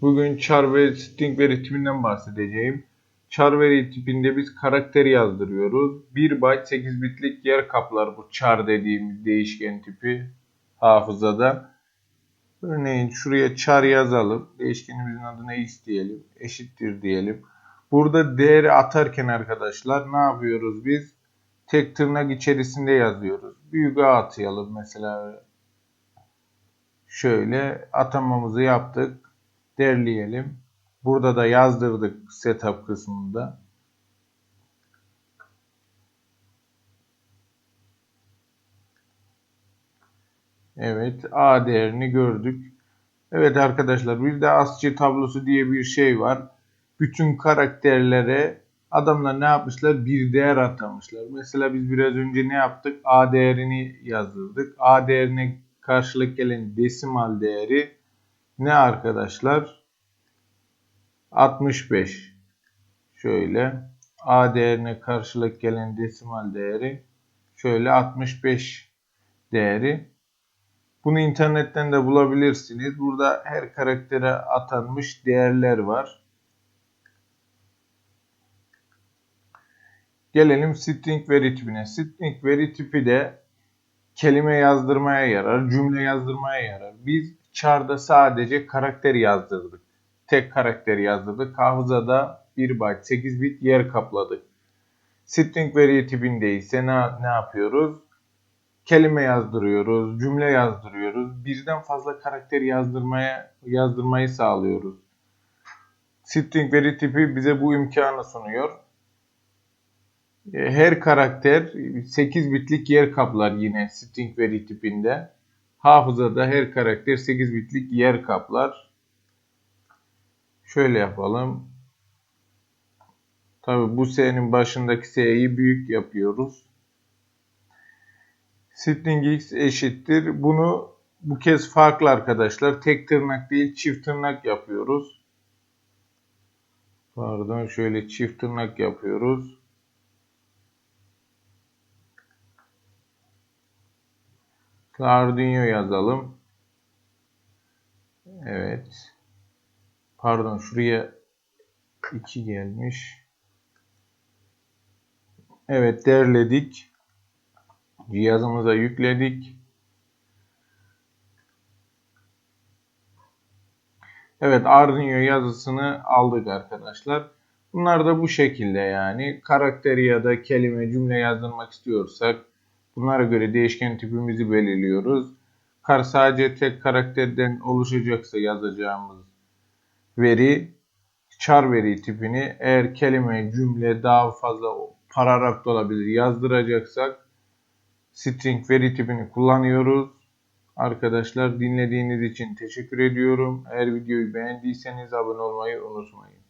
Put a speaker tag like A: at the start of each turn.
A: Bugün char ve string veri tipinden bahsedeceğim. Char veri tipinde biz karakteri yazdırıyoruz. 1 byte 8 bitlik yer kaplar bu char dediğimiz değişken tipi hafızada. Örneğin şuraya char yazalım. Değişkenimizin adına x diyelim. Eşittir diyelim. Burada değeri atarken arkadaşlar ne yapıyoruz biz? Tek tırnak içerisinde yazıyoruz. Büyük A atayalım mesela. Şöyle atamamızı yaptık derleyelim. Burada da yazdırdık setup kısmında. Evet A değerini gördük. Evet arkadaşlar bir de ASCII tablosu diye bir şey var. Bütün karakterlere adamlar ne yapmışlar? Bir değer atamışlar. Mesela biz biraz önce ne yaptık? A değerini yazdırdık. A değerine karşılık gelen desimal değeri ne arkadaşlar? 65. Şöyle A değerine karşılık gelen desimal değeri şöyle 65 değeri. Bunu internetten de bulabilirsiniz. Burada her karaktere atanmış değerler var. Gelelim string veri tipine. String veri tipi de kelime yazdırmaya yarar, cümle yazdırmaya yarar. Biz char'da sadece karakter yazdırdık. Tek karakter yazdırdık. Hafızada 1 byte 8 bit yer kapladık. String veri tipinde ise ne, ne yapıyoruz? Kelime yazdırıyoruz, cümle yazdırıyoruz. Birden fazla karakter yazdırmaya yazdırmayı sağlıyoruz. String veri tipi bize bu imkanı sunuyor. Her karakter 8 bitlik yer kaplar yine string veri tipinde. Hafızada her karakter 8 bitlik yer kaplar. Şöyle yapalım. Tabi bu S'nin başındaki S'yi büyük yapıyoruz. String x eşittir. Bunu bu kez farklı arkadaşlar. Tek tırnak değil çift tırnak yapıyoruz. Pardon şöyle çift tırnak yapıyoruz. Arduino yazalım. Evet. Pardon şuraya 2 gelmiş. Evet derledik. Cihazımıza yükledik. Evet Arduino yazısını aldık arkadaşlar. Bunlar da bu şekilde yani. Karakteri ya da kelime cümle yazdırmak istiyorsak bunlara göre değişken tipimizi belirliyoruz. Kar sadece tek karakterden oluşacaksa yazacağımız veri char veri tipini eğer kelime, cümle daha fazla paragraf da olabilir yazdıracaksak string veri tipini kullanıyoruz. Arkadaşlar dinlediğiniz için teşekkür ediyorum. Eğer videoyu beğendiyseniz abone olmayı unutmayın.